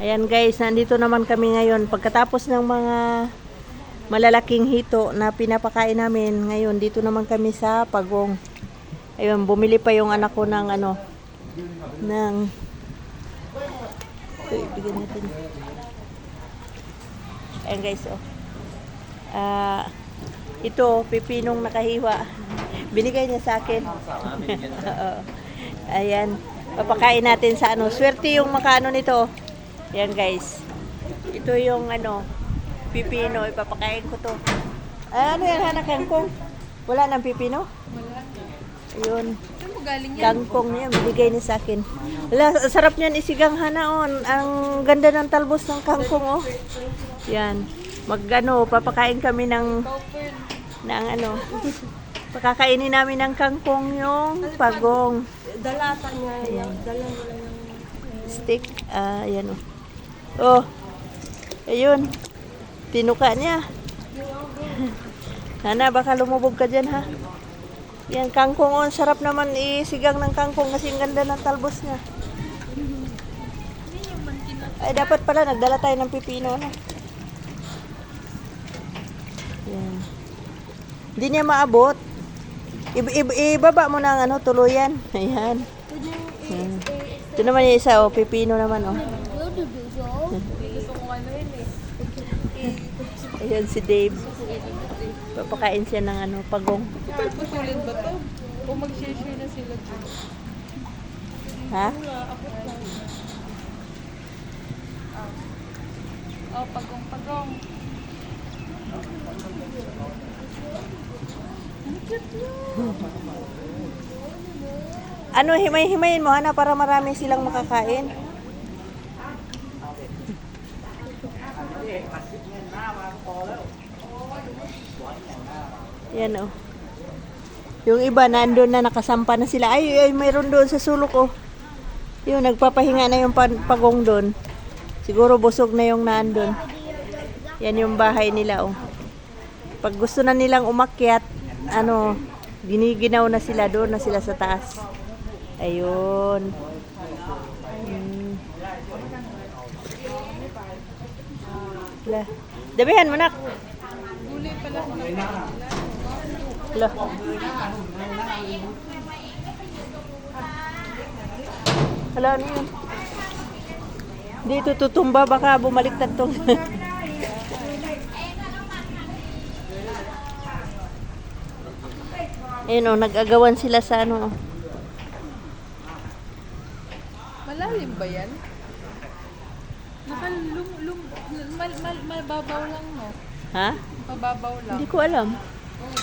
Ayan guys, nandito naman kami ngayon. Pagkatapos ng mga malalaking hito na pinapakain namin, ngayon dito naman kami sa Pagong. Ayun, bumili pa yung anak ko ng ano, ng... Ito, ibigay natin. Ayan guys, oh. Ah, ito, pipinong nakahiwa. Binigay niya sa akin. Oo. Ayan. Papakain natin sa ano. Swerte yung makaano nito. Ayan guys. Ito yung ano, pipino. Ipapakain ko to. Ah, ano yan, hanak kangkong? Wala nang pipino? Ayun. Saan mo galing yan? Kangkong niya, binigay niya sa akin. Wala, sarap niyan isigang hanaon. Ang ganda ng talbos ng kangkong, oh. Yan. Mag, ano, papakain kami ng, ng ano, pakakainin namin ng kangkong yung pagong. Dalata niya. Dala lang yung... Stick. Ah, ayan, oh. Oh. Ayun. Tinuka niya. Nana, baka lumubog ka dyan, ha? Yan, kangkong, oh. Ang Sarap naman isigang ng kangkong kasi ang ganda ng talbos niya. Ay, dapat pala nagdala tayo ng pipino, no? Yan. Hindi niya maabot. I- i- ibaba mo ng ano, tuluyan. Ayan. Yan. Ito naman yung isa, oh. Pipino naman, oh. Gusto ko ano yun eh. Ayan si Dave. Papakain siya ng ano, pagong. Kapag putulin ba to? O mag-share-share na sila dyan? Ha? Oh, pagong-pagong. Ano, himay-himayin mo, Hana, para marami silang makakain. Yan, oh. Yung iba, nandun na, nakasampa na sila. Ay, ay, mayroon doon sa sulok, oh. Yun, nagpapahinga na yung pagong doon. Siguro busog na yung nandun. Yan yung bahay nila, oh. Pag gusto na nilang umakyat, ano, giniginaw na sila doon na sila sa taas. Ayun. Hmm. La. Dabihan mo nak. Gulay pala. La. Hala, ano yun? Dito tutumba, baka bumaliktad tong. Ayun o, nag-agawan sila sa ano. Malalim ba yan? Nakalum, lum, mal, mal, mababaw lang no? Ha? Mababaw lang. Hindi ko alam. Oh,